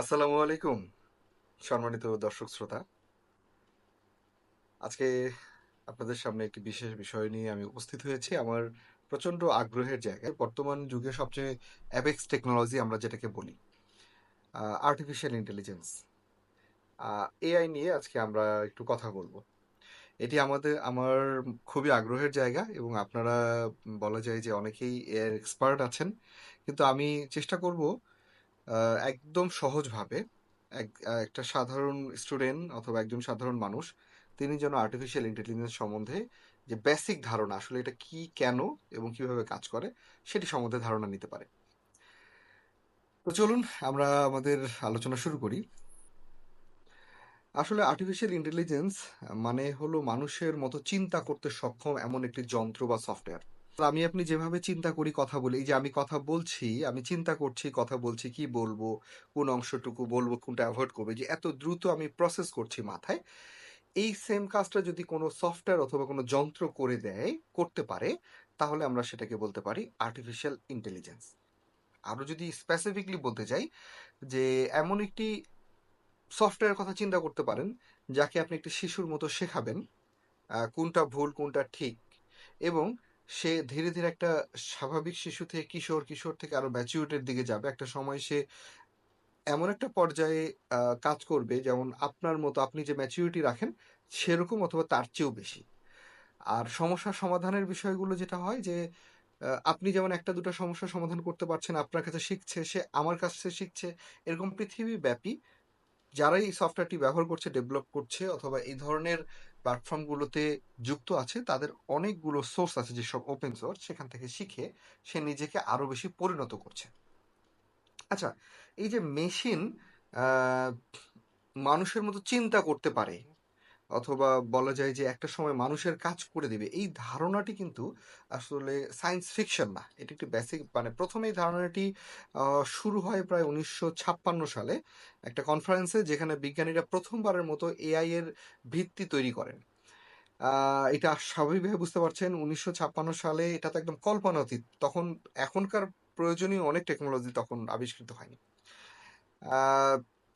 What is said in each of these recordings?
আসসালামু আলাইকুম, সম্মানিত দর্শক শ্রোতা। আজকে আপনাদের সামনে একটি বিশেষ বিষয় নিয়ে আমি উপস্থিত হয়েছি। আমার প্রচণ্ড আগ্রহের জায়গায়। বর্তমান যুগে সবচেয়ে অ্যাবেক্স টেকনোলজি আমরা যেটাকে বলি আর্টিফিশিয়াল ইন্টেলিজেন্স এআই নিয়ে আজকে আমরা একটু কথা বলব। এটি আমাদের, আমার খুবই আগ্রহের জায়গা এবং আপনারা বলা যায় যে অনেকেই এর এক্সপার্ট আছেন। কিন্তু আমি চেষ্টা করব একদম সহজভাবে এক একটা সাধারণ স্টুডেন্ট অথবা একজন সাধারণ মানুষ, তিনি যেন আর্টিফিশিয়াল ইন্টেলিজেন্স সম্বন্ধে যে বেসিক ধারণা, আসলে এটা কি, কেন এবং কীভাবে কাজ করে, সেটি সম্বন্ধে ধারণা নিতে পারে। তো চলুন আমরা আমাদের আলোচনা শুরু করি। আসলে আর্টিফিশিয়াল ইন্টেলিজেন্স মানে হলো মানুষের মতো চিন্তা করতে সক্ষম এমন একটি যন্ত্র বা সফটওয়্যার আমি আপনি যেভাবে চিন্তা করি কথা বলি যে আমি কথা বলছি, আমি চিন্তা করছি, কথা বলছি, কি বলব, কোন অংশটুকু বলব, কোনটা অ্যাভয়েড করবে যে এত দ্রুত আমি প্রসেস করছি মাথায়, এই সেম কাজটা যদি কোনো সফটওয়্যার অথবা কোনো যন্ত্র করে দেয়, করতে পারে, তাহলে আমরা সেটাকে বলতে পারি আর্টিফিশিয়াল ইন্টেলিজেন্স আরও যদি স্পেসিফিকলি বলতে চাই যে এমন একটি সফটওয়্যার কথা চিন্তা করতে পারেন, যাকে আপনি একটি শিশুর মতো শেখাবেন কোনটা ভুল, কোনটা ঠিক, এবং সে ধীরে ধীরে একটা স্বাভাবিক শিশু থেকে কিশোর কিশোর থেকে আরও ম্যাচিউরিটির দিকে যাবে। একটা সময় সে এমন একটা পর্যায়ে কাজ করবে যেমন আপনার মতো আপনি যে ম্যাচিউরিটি রাখেন সেরকম অথবা তার চেয়েও বেশি। আর সমস্যা সমাধানের বিষয়গুলো যেটা হয় যে আপনি যেমন একটা দুটো সমস্যার সমাধান করতে পারছেন, আপনার কাছে শিখছে, সে আমার কাছে শিখছে, এরকম পৃথিবী ব্যাপী যারা এই সফটওয়্যারটি ব্যবহার করছে ডেভেলপ করছে অথবা এই ধরনের প্ল্যাটফর্মগুলোতে যুক্ত আছে, তাদের অনেকগুলো সোর্স আছে যেসব ওপেন সোর্স সেখান থেকে শিখে সে নিজেকে আরও বেশি পরিণত করছে। আচ্ছা এই যে মেশিন মানুষের মতো চিন্তা করতে পারে অথবা বলা যায় যে একটা সময় মানুষের কাজ করে দিবে। এই ধারণাটি কিন্তু আসলে সায়েন্স ফিকশন না। এটি একটি বেসিক মানে প্রথমে এই ধারণাটি শুরু হয় প্রায় উনিশশো ছাপ্পান্ন সালে একটা কনফারেন্সে যেখানে বিজ্ঞানীরা প্রথমবারের মতো এআই এর ভিত্তি তৈরি করেন। এটা স্বাভাবিকভাবে বুঝতে পারছেন, উনিশশো ছাপ্পান্ন সালে এটা তো একদম কল্পনাতীত। তখন এখনকার প্রয়োজনীয় অনেক টেকনোলজি তখন আবিষ্কৃত হয়নি।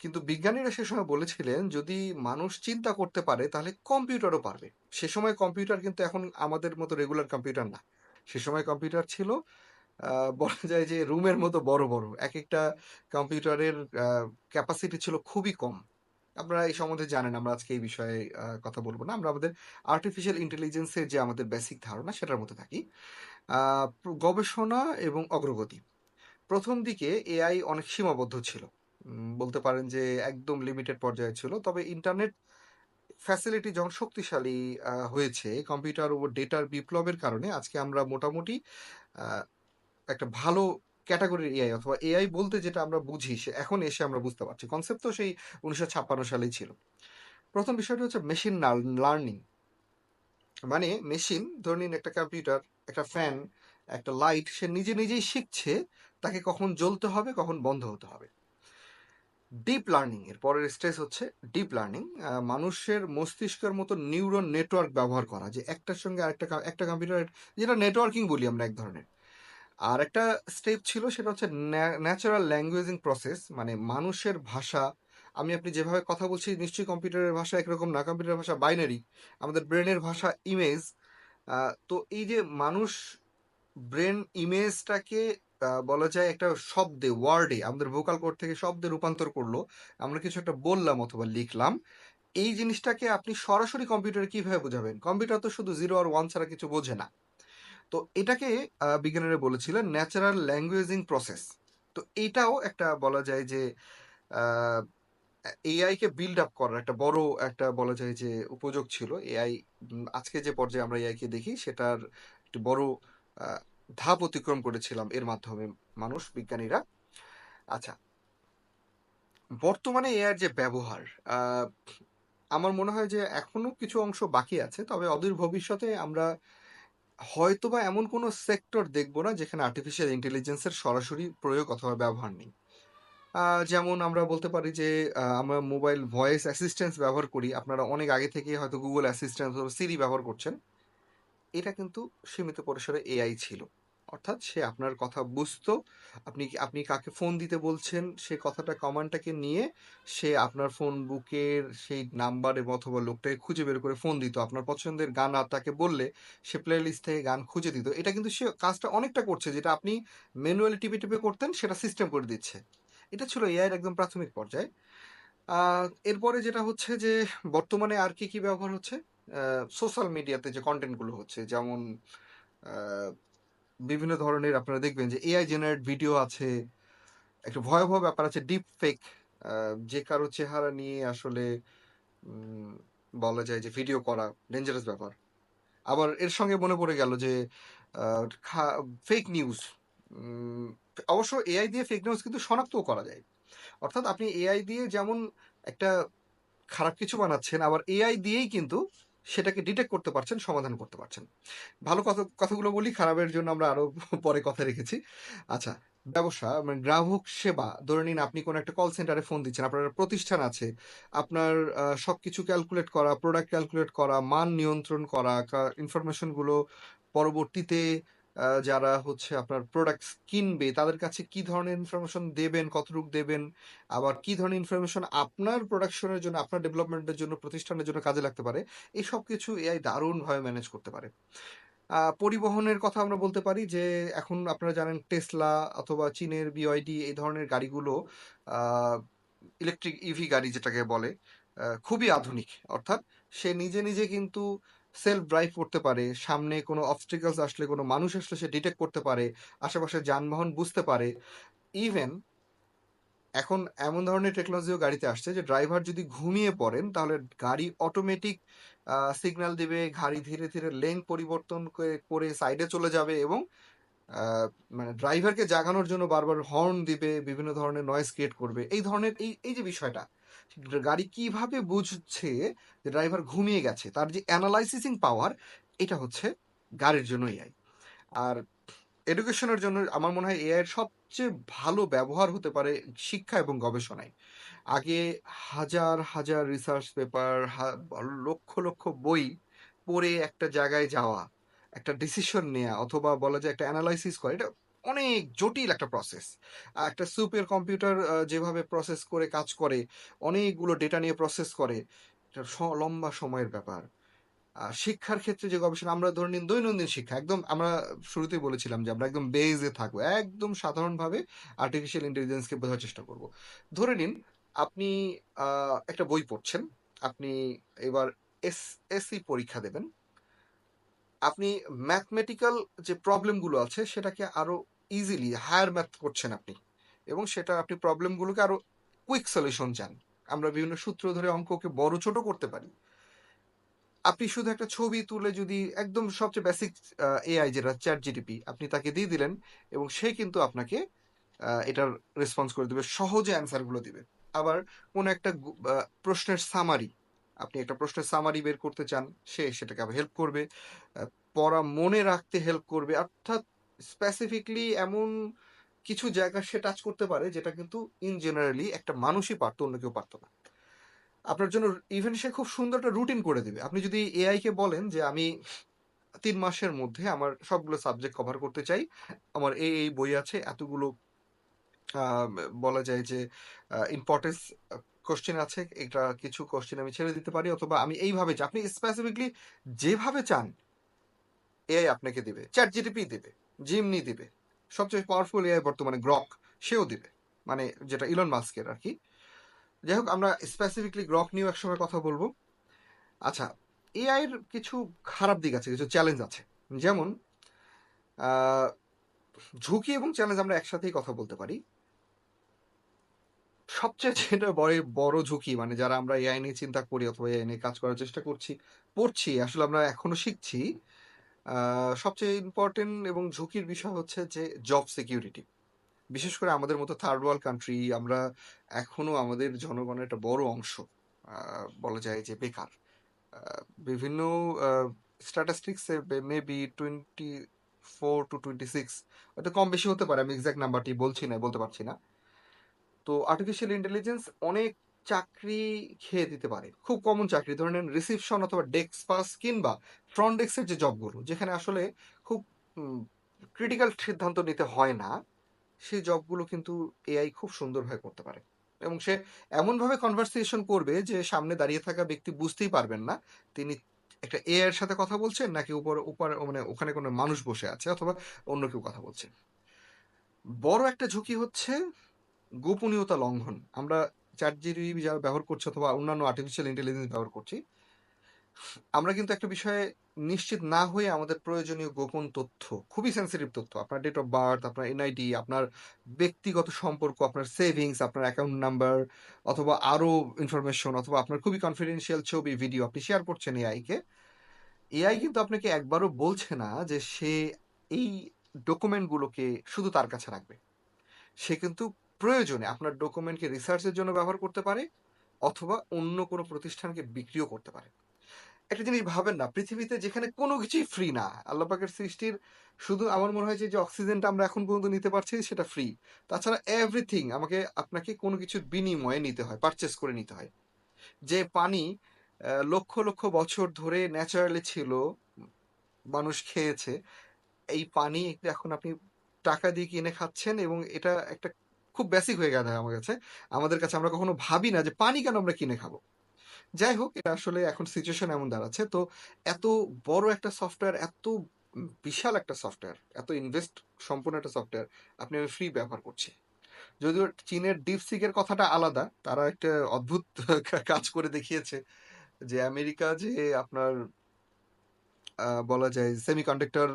কিন্তু বিজ্ঞানীরা সে সময় বলেছিলেন, যদি মানুষ চিন্তা করতে পারে, তাহলে কম্পিউটারও পারবে। সে সময় কম্পিউটার কিন্তু এখন আমাদের মতো রেগুলার কম্পিউটার না। সে সময় কম্পিউটার ছিল বলা যায় যে রুমের মতো বড় বড়। এক একটা কম্পিউটারের ক্যাপাসিটি ছিল খুবই কম। আপনারা এই সম্বন্ধে জানেন, আমরা আজকে এই বিষয়ে কথা বলব না। আমরা আমাদের আর্টিফিশিয়াল ইন্টেলিজেন্সের যে আমাদের বেসিক ধারণা, সেটার মধ্যে থাকি। গবেষণা এবং অগ্রগতি। প্রথম দিকে এআই অনেক সীমাবদ্ধ ছিল। বলতে পারেন যে একদম লিমিটেড পর্যায়ে ছিল। তবে ইন্টারনেট ফ্যাসিলিটি যখন শক্তিশালী হয়েছে কম্পিউটার ও ডেটার বিপ্লবের কারণে আজকে আমরা মোটামুটি একটা ভালো ক্যাটাগরির এআই অথবা এআই বলতে যেটা আমরা বুঝি, সে এখন এসে আমরা বুঝতে পারছি। কনসেপ্ট তো সেই উনিশশো ছাপ্পান্ন সালেই ছিল। প্রথম বিষয়টি হচ্ছে মেশিন লার্নিং মানে মেশিন ধরে নিন একটা কম্পিউটার একটা ফ্যান একটা লাইট সে নিজে নিজেই শিখছে, তাকে কখন জ্বলতে হবে, কখন বন্ধ হতে হবে। ডিপ লার্নিং এর পরের স্টেজ হচ্ছে ডিপ লার্নিং মানুষের মস্তিষ্কের মতো নিউরন নেটওয়ার্ক ব্যবহার করা, যে একটার সঙ্গে আরেকটা একটা কম্পিউটার যেটা নেটওয়ার্কিং বলি আমরা এক ধরনের। আর একটা স্টেপ ছিল, সেটা হচ্ছে ন্যাচারাল ল্যাঙ্গুয়েজিং প্রসেস মানে মানুষের ভাষা। আমি আপনি যেভাবে কথা বলছি, নিশ্চয়ই কম্পিউটারের ভাষা একরকম না কম্পিউটারের ভাষা বাইনারি আমাদের ব্রেনের ভাষা ইমেজ তো এই যে মানুষ ব্রেন ইমেজটাকে বলা যায় একটা শব্দে ওয়ার্ডে আমাদের ভোকাল কোড থেকে শব্দে রূপান্তর করল। আমরা কিছু একটা বললাম অথবা লিখলাম। এই জিনিসটাকে আপনি সরাসরি কম্পিউটারে কীভাবে বোঝাবেন? কম্পিউটার তো শুধু জিরো আর ওয়ান ছাড়া কিছু বোঝে না। তো এটাকে বিজ্ঞানীরা বলেছিলেন ন্যাচারাল ল্যাঙ্গুয়েজিং প্রসেস তো এটাও একটা বলা যায় যে এআই কে বিল্ড আপ করার একটা বড় একটা বলা যায় যে উপযোগ ছিল। এআই আজকে যে পর্যায়ে আমরা এআই কে দেখি, সেটার একটি বড় ধাপ অতিক্রম করেছিলাম এর মাধ্যমে মানুষ, বিজ্ঞানীরা। আচ্ছা বর্তমানে এআই যে ব্যবহার আমার মনে হয় যে এখনও কিছু অংশ বাকি আছে, তবে অদূর ভবিষ্যতে আমরা হয়তোবা এমন কোনো সেক্টর দেখব না যেখানে আর্টিফিশিয়াল ইন্টেলিজেন্সের সরাসরি প্রয়োগ অথবা ব্যবহার নেই। যেমন আমরা বলতে পারি যে আমরা মোবাইল ভয়েস অ্যাসিস্ট্যান্স ব্যবহার করি। আপনারা অনেক আগে থেকে হয়তো গুগল অ্যাসিস্ট্যান্স সিরি ব্যবহার করছেন। এটা কিন্তু সীমিত পরিসরে এআই ছিল। অর্থাৎ সে আপনার কথা বুঝতো। আপনি আপনি কাকে ফোন দিতে বলছেন, সে কথাটা কমান্ডটাকে নিয়ে সে আপনার ফোন বুকের সেই নাম্বারে অথবা লোকটাকে খুঁজে বের করে ফোন দিত। আপনার পছন্দের গান আর তাকে বললে সে প্লে লিস্ট থেকে গান খুঁজে দিত। এটা কিন্তু সে কাজটা অনেকটা করছে, যেটা আপনি ম্যানুয়ালি টিপে টিপে করতেন, সেটা সিস্টেম করে দিচ্ছে। এটা ছিল এআইয়ের একদম প্রাথমিক পর্যায়ে। এরপরে যেটা হচ্ছে যে, বর্তমানে আর কি কি ব্যবহার হচ্ছে? সোশ্যাল মিডিয়াতে যে কন্টেন্টগুলো হচ্ছে, যেমন বিভিন্ন ধরনের আপনারা দেখবেন যে এআই জেনারেট ভিডিও আছে, একটা ভয়াবহ ব্যাপার আছে ডিপ ফেক যে কারও চেহারা নিয়ে আসলে বলা যায় যে ভিডিও করা ডেঞ্জারাস ব্যাপার। আবার এর সঙ্গে মনে পড়ে গেল যে ফেক নিউজ অবশ্য এআই দিয়ে ফেক নিউজ কিন্তু শনাক্তও করা যায়। অর্থাৎ আপনি এআই দিয়ে যেমন একটা খারাপ কিছু বানাচ্ছেন, আবার এআই দিয়েই কিন্তু সেটাকে ডিটেক্ট করতে পারছেন, সমাধান করতে পারছেন। ভালো কথা, কথাগুলো বলি, খারাপের জন্য আমরা আরও পরে কথা রেখেছি। আচ্ছা ব্যবসা মানে গ্রাহক সেবা, ধরে নিন আপনি কোনো একটা কল সেন্টারে ফোন দিচ্ছেন, আপনার প্রতিষ্ঠান আছে, আপনার সব কিছু ক্যালকুলেট করা প্রোডাক্ট ক্যালকুলেট করা, মান নিয়ন্ত্রণ করা ইনফরমেশনগুলো পরবর্তীতে যারা হচ্ছে আপনার প্রোডাক্ট কিনবে, তাদের কাছে কি ধরনের ইনফরমেশন দেবেন, কতটুকু দেবেন, আবার কি ধরনের ইনফরমেশন আপনার প্রোডাকশনের জন্য, আপনার ডেভেলপমেন্টের জন্য, প্রতিষ্ঠানের জন্য কাজে লাগতে পারে, এই সব কিছু এআই দারুণভাবে ম্যানেজ করতে পারে। পরিবহনের কথা আমরা বলতে পারি যে, এখন আপনারা জানেন টেসলা অথবা চীনের বিওয়াইডি এই ধরনের গাড়িগুলো ইলেকট্রিক ইভি গাড়ি যেটাকে বলে খুবই আধুনিক, অর্থাৎ সে নিজে নিজে কিন্তু সেলফ ড্রাইভ করতে পারে, সামনে কোনো অবস্টিকলস আসলে, কোনো মানুষ আসলে সে ডিটেক্ট করতে পারে, আশেপাশে যানবাহন বুঝতে পারে। ইভেন এখন এমন ধরনের টেকনোলজিও গাড়িতে আসছে যে ড্রাইভার যদি ঘুমিয়ে পড়েন, তাহলে গাড়ি অটোমেটিক সিগন্যাল দিবে, গাড়ি ধীরে ধীরে লেন পরিবর্তন করে সাইডে চলে যাবে এবং মানে ড্রাইভারকে জাগানোর জন্য বারবার হর্ন দিবে, বিভিন্ন ধরনের নয়েজ ক্রিয়েট করবে। এই ধরনের, এই এই যে বিষয়টা গাড়ি কীভাবে বুঝছে যে ড্রাইভার ঘুমিয়ে গেছে, তার যে অ্যানালাইসিসিং পাওয়ার এটা হচ্ছে গাড়ির জন্য এআই আর এডুকেশনের জন্য আমার মনে হয় এআই এর সবচেয়ে ভালো ব্যবহার হতে পারে শিক্ষা এবং গবেষণায়। আগে হাজার হাজার রিসার্চ পেপার লক্ষ লক্ষ বই পড়ে একটা জায়গায় যাওয়া, একটা ডিসিশন নেওয়া অথবা বলা যায় একটা অ্যানালাইসিস করা, এটা অনেক জটিল একটা প্রসেস একটা সুপার কম্পিউটার যেভাবে প্রসেস করে কাজ করে, অনেকগুলো ডেটা নিয়ে প্রসেস করে লম্বা সময়ের ব্যাপার। শিক্ষার ক্ষেত্রে যে গবেষণা, আমরা ধরে নিন দৈনন্দিন শিক্ষা, একদম আমরা শুরুতেই বলেছিলাম যে আমরা একদম বেজে থাকব, একদম সাধারণভাবে আর্টিফিশিয়াল ইন্টেলিজেন্সকে বোঝার চেষ্টা করব। ধরে নিন আপনি একটা বই পড়ছেন, আপনি এবার এস, এসসি পরীক্ষা দেবেন। আপনি ম্যাথমেটিক্যাল যে প্রবলেমগুলো আছে, সেটাকে আরও ইজিলি হায়ার ম্যাথ করছেন আপনি। এবং সেটা আপনি প্রবলেমগুলোকে আরও কুইক সলিউশন চান। আমরা বিভিন্ন সূত্র ধরে অঙ্ককে বড় ছোট করতে পারি। আপনি শুধু একটা ছবি তুলে যদি একদম সবচেয়ে বেসিক এআই যেটা চ্যাট জিটিপি আপনি তাকে দিয়ে দিলেন এবং সে কিন্তু আপনাকে এটার রেসপন্স করে দেবে, সহজে অ্যান্সারগুলো দিবে। আবার কোন একটা প্রশ্নের সামারি আপনি একটা প্রশ্নের সামারি বের করতে চান, সে সেটাকে আবার হেল্প করবে। পড়া মনে রাখতে হেল্প করবে, অর্থাৎ স্পেসিফিকলি এমন কিছু জায়গা সে টাচ করতে পারে যেটা কিন্তু ইন জেনারেলি একটা মানুষই পারতো, অন্য কেউ পারতো না। আপনার জন্য ইভেন সে খুব সুন্দর একটা রুটিন করে দিবে। আপনি যদি এআই কে বলেন যে আমি তিন মাসের মধ্যে আমার সবগুলো সাবজেক্ট কভার করতে চাই, আমার এই এই বই আছে, এতগুলো বলা যায় যে ইম্পর্টেন্স কোশ্চেন আছে, এটা কিছু কোশ্চেন আমি ছেড়ে দিতে পারি, অথবা আমি এইভাবে আপনি স্পেসিফিকলি যেভাবে চান এআই আপনাকে দিবে চ্যাট জিটিপি দিবে। জিমনি দিবে। সবচেয়ে পাওয়ারফুল এআই বর্তমানে গ্রক সেও দিবে। মানে যেটা ইলন মাস্কের আর কি। যাই হোক, আমরা স্পেসিফিকলি গ্রক নিয়েও একসময় কথা বলব। আচ্ছা এআই এর কিছু খারাপ দিক আছে, কিছু চ্যালেঞ্জ আছে। যেমন ঝুঁকি এবং চ্যালেঞ্জ আমরা একসাথেই কথা বলতে পারি। সবচেয়ে যেটা বড় বড় ঝুঁকি মানে যারা আমরা এআই নিয়ে চিন্তা করি অথবা এআই নিয়ে কাজ করার চেষ্টা করছি, পড়ছি, আসলে আমরা এখনও শিখছি সবচেয়ে ইম্পর্টেন্ট এবং ঝুঁকির বিষয় হচ্ছে যে জব সিকিউরিটি বিশেষ করে আমাদের মতো থার্ড ওয়ার্ল্ড কান্ট্রি আমরা এখনও আমাদের জনগণের একটা বড় অংশ বলা যায় যে, বেকার। বিভিন্ন স্ট্যাটিস্টিক্সে maybe twenty four to twenty six হয়তো কম বেশি হতে পারে, আমি এক্সাক্ট নাম্বারটি বলছি না, বলতে পারছি না। তো আর্টিফিশিয়াল ইন্টেলিজেন্স অনেক চাকরি খেয়ে দিতে পারে, খুব কমন চাকরি। ধরে নেন রিসিপশন অথবা ডেস্ক পাস কিংবা ফ্রন্ট ডেস্কের যে জবগুলো যেখানে আসলে খুব ক্রিটিক্যাল সিদ্ধান্ত নিতে হয় না, সেই জবগুলো কিন্তু এআই খুব সুন্দরভাবে করতে পারে। এবং সে এমনভাবে কনভারসেশন করবে যে, সামনে দাঁড়িয়ে থাকা ব্যক্তি বুঝতেই পারবেন না, তিনি একটা এআই এর সাথে কথা বলছেন, নাকি উপরে উপরে মানে ওখানে কোনো মানুষ বসে আছে, অথবা অন্য কেউ কথা বলছে। বড় একটা ঝুঁকি হচ্ছে গোপনীয়তা লঙ্ঘন। আমরা চ্যাট জিবি যারা ব্যবহার করছি, অথবা অন্যান্য আর্টিফিশিয়াল ইন্টেলিজেন্স ব্যবহার করছি আমরা কিন্তু একটা বিষয়ে নিশ্চিত না হয়ে আমাদের প্রয়োজনীয় গোপন তথ্য, খুবই সেন্সিটিভ তথ্য, আপনার ডেট অফ বার্থ আপনার এনআইডি আপনার ব্যক্তিগত সম্পর্ক, আপনার সেভিংস আপনার অ্যাকাউন্ট নাম্বার অথবা আরও ইনফরমেশন অথবা আপনার খুবই কনফিডেন্সিয়াল ছবি ভিডিও আপনি শেয়ার করছেন এআইকে এআই কিন্তু আপনাকে একবারও বলছে না যে সে এই ডকুমেন্টগুলোকে শুধু তার কাছে রাখবে। সে কিন্তু প্রয়োজনে আপনার ডকুমেন্টকে রিসার্চের জন্য ব্যবহার করতে পারে, অথবা অন্য কোনো প্রতিষ্ঠানকে বিক্রিও করতে পারে। একটা জিনিস ভাবেন না, পৃথিবীতে যেখানে কোনো কিছুই ফ্রি না, আল্লাহ পাকের সৃষ্টির শুধু আমার মনে হয় যে যে অক্সিজেনটা আমরা এখন পর্যন্ত নিতে পারছি সেটা ফ্রি তাছাড়া এভরিথিং আমাকে, আপনাকে কোনো কিছুর বিনিময়ে নিতে হয় পারচেস করে নিতে হয়। যে পানি লক্ষ লক্ষ বছর ধরে ন্যাচারালি ছিল, মানুষ খেয়েছে, এই পানি এখন আপনি টাকা দিয়ে কিনে খাচ্ছেন এবং এটা একটা খুব বেসিক হয়ে গেছে আমার কাছে। আমাদের কাছে আমরা কখনো ভাবি না যে পানি কেন আমরা কিনে খাব। যাই হোক, এটা আসলে এখন সিচুয়েশন এমন দাঁড়াচ্ছে। তো এত বড় একটা সফটওয়্যার এত বিশাল একটা সফটওয়্যার এত ইনভেস্ট সম্পূর্ণ একটা সফটওয়্যার আপনি আমি ফ্রি ব্যবহার করছি যদিও চীনের ডিপসিকের কথাটা আলাদা, তারা একটা অদ্ভুত কাজ করে দেখিয়েছে যে আমেরিকা যে আপনার বলা যায় সেমিকন্ডাক্টর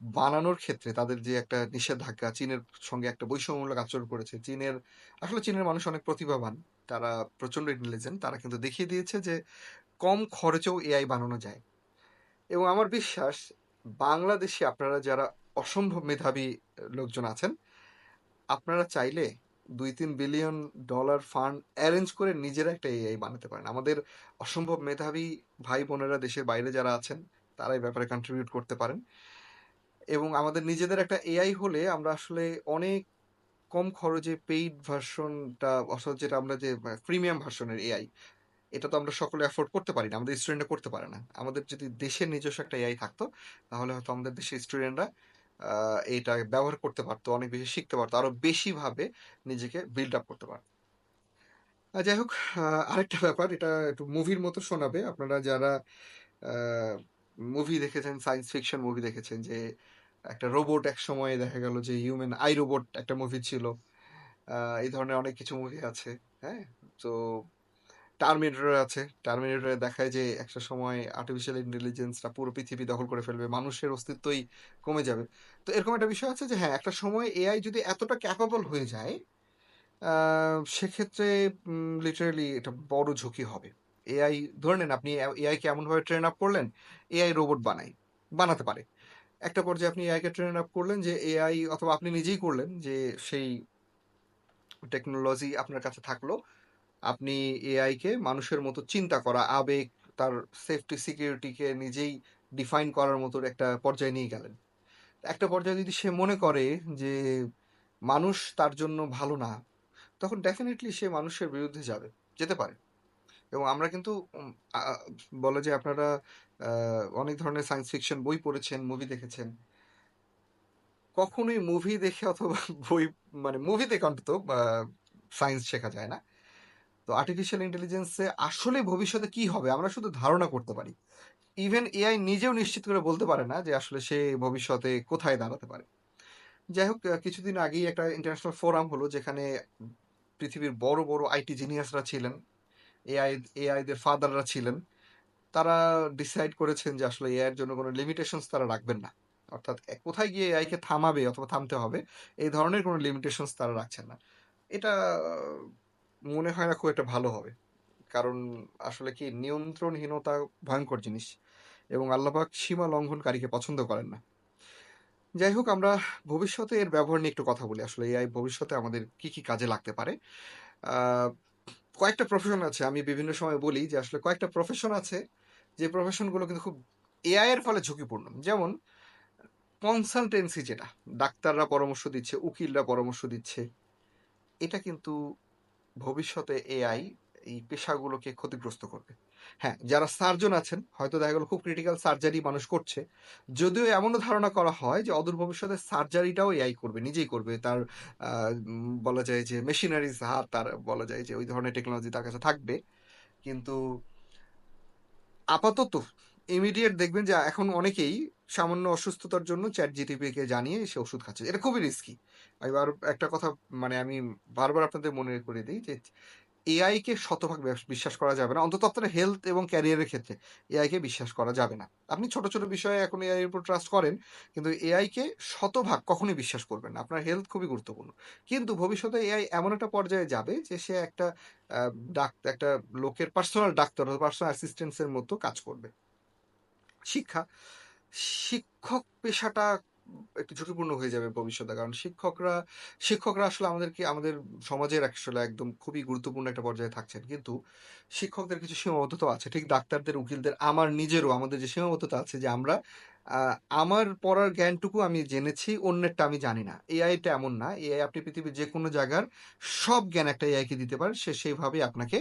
বানানোর ক্ষেত্রে তাদের যে একটা নিষেধাজ্ঞা, চীনের সঙ্গে একটা বৈষম্যমূলক আচরণ করেছে, চীনের, আসলে চীনের মানুষ অনেক প্রতিভাবান। তারা প্রচণ্ড ইন্টেলিজেন্ট তারা কিন্তু দেখিয়ে দিয়েছে যে কম খরচেও এআই বানানো যায়। এবং আমার বিশ্বাস, বাংলাদেশে আপনারা যারা অসম্ভব মেধাবী লোকজন আছেন, আপনারা চাইলে দুই তিন বিলিয়ন ডলার ফান্ড অ্যারেঞ্জ করে নিজেরা একটা এআই বানাতে পারেন। আমাদের অসম্ভব মেধাবী ভাই বোনেরা দেশের বাইরে যারা আছেন, তারা এই ব্যাপারে কন্ট্রিবিউট করতে পারেন। এবং আমাদের নিজেদের একটা এআই হলে আমরা আসলে অনেক কম খরচে পেইড ভার্সনটা অর্থাৎ যেটা আমরা যে প্রিমিয়াম ভার্সনের এআই এটা তো আমরা সকলে অ্যাফোর্ড করতে পারি না, আমাদের স্টুডেন্টরা করতে পারে না। আমাদের যদি দেশের নিজস্ব একটা এআই থাকতো, তাহলে হয়তো আমাদের দেশের স্টুডেন্টরা এটা ব্যবহার করতে পারতো, অনেক বেশি শিখতে পারতো, আরও বেশি ভাবে নিজেকে বিল্ড আপ করতে পারতো। যাই হোক আরেকটা ব্যাপার, এটা একটু মুভির মতো শোনাবে। আপনারা যারা মুভি দেখেছেন সায়েন্স ফিকশন মুভি দেখেছেন, যে একটা রোবট এক সময় দেখা গেল যে হিউম্যান আই রোবট একটা মুভি ছিল। এই ধরনের অনেক কিছু মুভি আছে হ্যাঁ? তো টার্মিনেটর আছে। টার্মিনেটরে দেখায় যে একটা সময় আর্টিফিশিয়াল ইন্টেলিজেন্সটা পুরো পৃথিবী দখল করে ফেলবে, মানুষের অস্তিত্বই কমে যাবে। তো এরকম একটা বিষয় আছে যে হ্যাঁ একটা সময় এআই যদি এতটা ক্যাপাবল হয়ে যায় সেক্ষেত্রে লিটারালি এটা বড় ঝুঁকি হবে। এআই ধরে নেন আপনি এআই কে এমনভাবে ট্রেন আপ করলেন এআই রোবট বানাই বানাতে পারে। একটা পর্যায়ে আপনি এআইকে ট্রেন আপ করলেন যে এআই অথবা আপনি নিজেই করলেন যে সেই টেকনোলজি আপনার কাছে থাকল, আপনি এআইকে মানুষের মতো চিন্তা করা, আবেগ, তার সেফটি সিকিউরিটিকে নিজেই ডিফাইন করার মতো একটা পর্যায়ে নিয়ে গেলেন। একটা পর্যায়ে যদি সে মনে করে যে মানুষ তার জন্য ভালো না, তখন ডেফিনেটলি সে মানুষের বিরুদ্ধে যাবে, যেতে পারে। এবং আমরা কিন্তু বলে যে আপনারা অনেক ধরনের সায়েন্স ফিকশন বই পড়েছেন মুভি দেখেছেন। কখনোই মুভি দেখে অথবা বই মানে মুভি দেখে অন্তত সায়েন্স শেখা যায় না। তো আর্টিফিশিয়াল ইন্টেলিজেন্সে আসলে ভবিষ্যতে কি হবে, আমরা শুধু ধারণা করতে পারি। ইভেন এআই নিজেও নিশ্চিত করে বলতে পারে না যে আসলে সে ভবিষ্যতে কোথায় দাঁড়াতে পারে। যাই হোক কিছুদিন আগেই একটা ইন্টারন্যাশনাল ফোরাম হলো, যেখানে পৃথিবীর বড় বড় আইটি জিনিয়াসরা ছিলেন। এআই, এআইদের ফাদাররা ছিলেন। তারা ডিসাইড করেছেন যে আসলে এআই এর জন্য কোনো লিমিটেশনস তারা রাখবেন না। অর্থাৎ কোথায় গিয়ে এআই কে থামাবে অথবা থামতে হবে, এই ধরনের কোনো লিমিটেশনস তারা রাখছেন না। এটা মনে হয় না খুব একটা ভালো হবে। কারণ আসলে কি, নিয়ন্ত্রণহীনতা ভয়ঙ্কর জিনিস এবং আল্লাপাক সীমা লঙ্ঘনকারীকে পছন্দ করেন না। যাই হোক, আমরা ভবিষ্যতে এর ব্যবহার নিয়ে একটু কথা বলি। আসলে এআই ভবিষ্যতে আমাদের কি কি কাজে লাগতে পারে? কয়েকটা প্রফেশন আছে, আমি বিভিন্ন সময় বলি যে আসলে কয়েকটা প্রফেশন আছে, যে প্রফেশনগুলো কিন্তু খুব এআই এর ফলে ঝুঁকিপূর্ণ। যেমন কনসালটেন্সি যেটা, ডাক্তাররা পরামর্শ দিচ্ছে, উকিলরা পরামর্শ দিচ্ছে, এটা কিন্তু ভবিষ্যতে এআই এই পেশাগুলোকে ক্ষতিগ্রস্ত করবে। হ্যাঁ, যারা সার্জন আছেন, হয়তো দেখা গেল খুব ক্রিটিক্যাল সার্জারি মানুষ করছে। যদিও এমনও ধারণা করা হয় যে অদূর ভবিষ্যতে সার্জারিটাও এআই করবে, নিজেই করবে। তার বলা যায় যে মেশিনারিজ হাত তার বলা যায় যে ওই ধরনের টেকনোলজি তার কাছে থাকবে। কিন্তু আপাতত ইমিডিয়েট দেখবেন যে এখন অনেকেই সামান্য অসুস্থতার জন্য চ্যাট জিটিপিকে জানিয়ে সে ওষুধ খাচ্ছে। এটা খুবই রিস্কি। এবার একটা কথা মানে আমি বারবার আপনাদের মনে করে দিই যে এআই কে শতভাগ বিশ্বাস করা যাবে না। অন্তত আপনার হেলথ এবং ক্যারিয়ারের ক্ষেত্রে এআই কে বিশ্বাস করা যাবে না। আপনি ছোট, ছোট বিষয়ে এখন এআই এর উপর ট্রাস্ট করেন। কিন্তু এআই কে শতভাগ কখনোই বিশ্বাস করবেন না। আপনার হেলথ খুবই গুরুত্বপূর্ণ। কিন্তু ভবিষ্যতে এআই এমন একটা পর্যায়ে যাবে যে সে একটা আ ডাক একটা লোকের পার্সোনাল ডাক্তার পার্সোনাল অ্যাসিস্ট্যান্স এর মতো কাজ করবে। শিক্ষা, শিক্ষক পেশাটা একটু ঝুঁকিপূর্ণ হয়ে যাবে ভবিষ্যতে। কারণ শিক্ষকরা শিক্ষকরা আসলে আমাদেরকে আমাদের সমাজের আসলে একদম খুবই গুরুত্বপূর্ণ একটা পর্যায়ে থাকছেন। কিন্তু শিক্ষকদের কিছু সীমাবদ্ধতা আছে। ঠিক ডাক্তারদের, উকিলদের, আমার নিজেরও আমাদের যে সীমাবদ্ধতা আছে যে আমরা আমার পড়ার জ্ঞানটুকু আমি জেনেছি, অন্যেরটা আমি জানি না। এআই টা এমন না। এআই আপনি পৃথিবীর যে কোনো জায়গার সব জ্ঞান একটা এআই কে দিতে পারেন। সে সেইভাবেই আপনাকে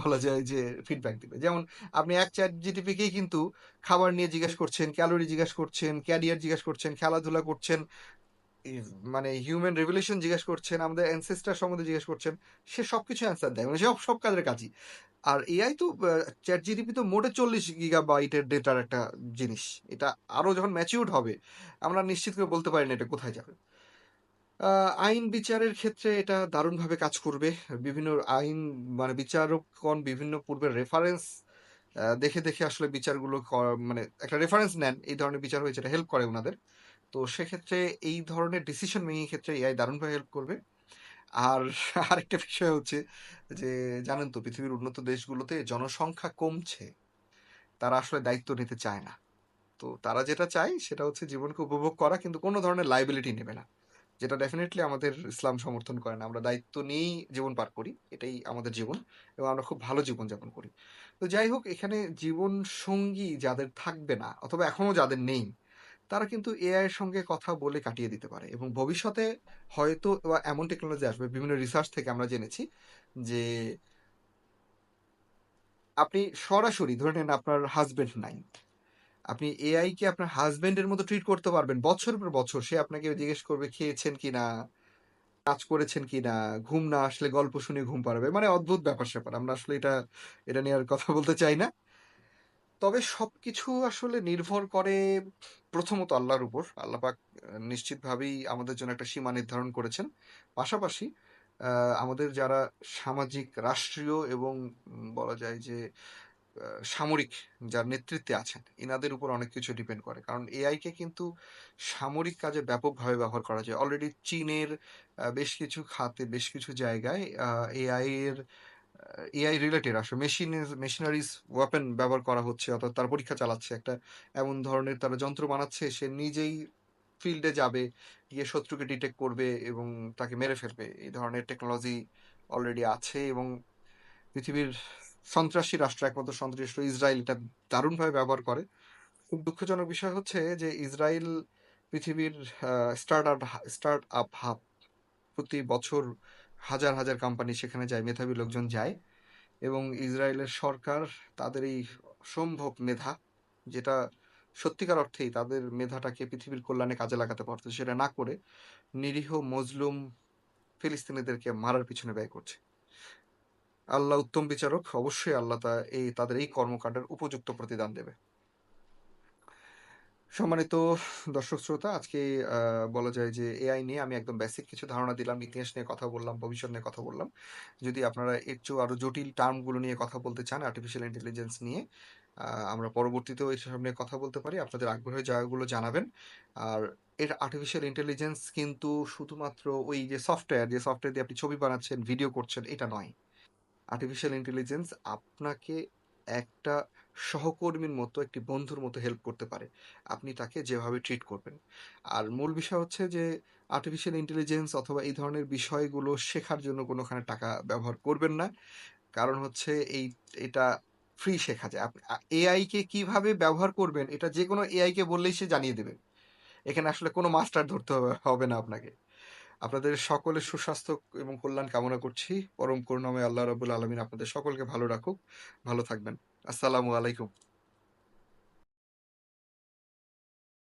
বলা যায় যে ফিডব্যাক দিবে। যেমন আপনি এক চ্যাট জিটিপি কেই কিন্তু খাবার নিয়ে জিজ্ঞেস করছেন, ক্যালোরি জিজ্ঞেস করছেন, ক্যারিয়ার জিজ্ঞেস করছেন, খেলাধুলা করছেন, মানে হিউম্যান রিভলিউশন জিজ্ঞেস করছেন, আমাদের অ্যানসেস্টর সম্বন্ধে জিজ্ঞেস করছেন। সে সবকিছু অ্যান্সার দেয়। মানে সব, সব কাজের কাজই। আর এআই তো চ্যাট জিডিপি তো মোটে ৪০ গিগাবাইটের ডেটার একটা জিনিস। এটা আরও যখন ম্যাচিউর্ড হবে, আমরা নিশ্চিত করে বলতে পারি না এটা কোথায় যাবে। আইন বিচারের ক্ষেত্রে এটা দারুণভাবে কাজ করবে। বিভিন্ন আইন মানে বিচারকগণ বিভিন্ন পূর্বের রেফারেন্স দেখে, দেখে আসলে বিচারগুলো মানে একটা রেফারেন্স নেন। এই ধরনের বিচার হয়েছে এটা হেল্প করে ওনাদের তো সেক্ষেত্রে এই ধরনের ডিসিশন মেকিং ক্ষেত্রে এআই দারুণভাবে হেল্প করবে। আর আরেকটা বিষয় হচ্ছে যে জানেন তো পৃথিবীর উন্নত দেশগুলোতে জনসংখ্যা কমছে। তারা আসলে দায়িত্ব নিতে চায় না। তো তারা যেটা চায় সেটা হচ্ছে জীবনকে উপভোগ করা কিন্তু কোনো ধরনের লায়াবিলিটি নেবে না। যেটা ডেফিনেটলি আমাদের ইসলাম সমর্থন করে না। আমরা দায়িত্ব নিয়েই জীবন পার করি। এটাই আমাদের জীবন এবং আমরা খুব ভালো জীবনযাপন করি। তো যাই হোক এখানে জীবন সঙ্গী যাদের থাকবে না অথবা এখনও যাদের নেই, তারা কিন্তু এআই এর সঙ্গে কথা বলে কাটিয়ে দিতে পারে এবং ভবিষ্যতে হয়তো এমন টেকনোলজি আসবে বিভিন্ন রিসার্চ থেকে আমরা জেনেছি যে আপনি সরাসরি ধরে নেন আপনার হাজবেন্ড নাই। আপনি এআই কে আপনার হাসব্যান্ডের মতো ট্রিট করতে পারবেন বছরের পর বছর। সে আপনাকে জিজ্ঞেস করবে খেয়েছেন কিনা, কাজ করেছেন কিনা, ঘুম না আসলে গল্প শুনে ঘুম পাড়াবে। মানে অদ্ভুত ব্যাপার-স্যাপার। আমরা আসলে এটা, এটা নিয়ে আর কথা বলতে চাই না। তবে সবকিছু আসলে নির্ভর করে প্রথমত আল্লাহর উপর। আল্লাহ পাক আ নিশ্চিতভাবেই আমাদের জন্য একটা সীমা নির্ধারণ করেছেন। পাশাপাশি আমাদের যারা সামাজিক, রাষ্ট্রীয় এবং বলা যায় যে সামরিক যার নেতৃত্বে আছেন, এনাদের উপর অনেক কিছু ডিপেন্ড করে। কারণ এআই কে কিন্তু সামরিক কাজে ব্যাপকভাবে ব্যবহার করা যায়। অলরেডি চীনের বেশ কিছু খাতে, বেশ কিছু জায়গায় এআই এর এআই রিলেটেড আসলে মেশিনের মেশিনারিজ ওয়েপন ব্যবহার করা হচ্ছে অর্থাৎ তার পরীক্ষা চালাচ্ছে। একটা এমন ধরনের তারা যন্ত্র বানাচ্ছে সে নিজেই ফিল্ডে যাবে, গিয়ে শত্রুকে ডিটেক্ট করবে এবং তাকে মেরে ফেলবে। এই ধরনের টেকনোলজি অলরেডি আছে এবং পৃথিবীর সন্ত্রাসী রাষ্ট্র একমাত্র সন্ত্রাসী রাষ্ট্র ইসরায়েল এটা দারুণভাবে ব্যবহার করে। খুব দুঃখজনক বিষয় হচ্ছে যে ইসরায়েল পৃথিবীর স্টার্ট-আপ স্টার্ট-আপ হাব। প্রতি বছর হাজার, হাজার কোম্পানি সেখানে যায়, মেধাবী লোকজন যায় এবং ইসরায়েলের সরকার তাদের এই সম্ভব মেধা, যেটা সত্যিকার অর্থেই তাদের মেধাটাকে পৃথিবীর কল্যাণে কাজে লাগাতে পারত। সেটা না করে নিরীহ মজলুম ফিলিস্তিনিদেরকে মারার পিছনে ব্যয় করছে। আল্লাহ উত্তম বিচারক। অবশ্যই আল্লাহ তা এই তাদের এই কর্মকাণ্ডের উপযুক্ত প্রতিদান দেবে। সম্মানিত দর্শক শ্রোতা, আজকে বলা যায় যে এআই নিয়ে আমি একদম বেসিক কিছু ধারণা দিলাম, ইতিহাস নিয়ে কথা বললাম, ভবিষ্যৎ নিয়ে কথা বললাম। যদি আপনারা একটু আরও জটিল টার্মগুলো নিয়ে কথা বলতে চান আর্টিফিশিয়াল ইন্টেলিজেন্স নিয়ে, আমরা পরবর্তীতেও এসব নিয়ে কথা বলতে পারি। আপনাদের আগ্রহের জায়গাগুলো জানাবেন। আর এর আর্টিফিশিয়াল ইন্টেলিজেন্স কিন্তু শুধুমাত্র ওই যে সফটওয়্যার, যে সফটওয়্যার দিয়ে আপনি ছবি বানাচ্ছেন, ভিডিও করছেন, এটা নয়। আর্টিফিশিয়াল ইন্টেলিজেন্স আপনাকে একটা সহকর্মীর মতো, একটি বন্ধুর মতো হেল্প করতে পারে। আপনি তাকে যেভাবে ট্রিট করবেন। আর মূল বিষয় হচ্ছে যে আর্টিফিশিয়াল ইন্টেলিজেন্স অথবা এই ধরনের বিষয়গুলো শেখার জন্য কোনোখানে টাকা ব্যবহার করবেন না। কারণ হচ্ছে এই এটা ফ্রি শেখা যায়। আপনি আ এআই কে কীভাবে ব্যবহার করবেন এটা যেকোনো এআই কে বললেই সে জানিয়ে দেবে। এখানে আসলে কোনো মাস্টার ধরতে হবে না আপনাকে। আপনাদের সকলের সুস্বাস্থ্য এবং কল্যাণ কামনা করছি। পরম করুণাময় আল্লাহ রবুল আলমিন আপনাদের সকলকে ভালো রাখুক। ভালো থাকবেন। আসসালামু আলাইকুম।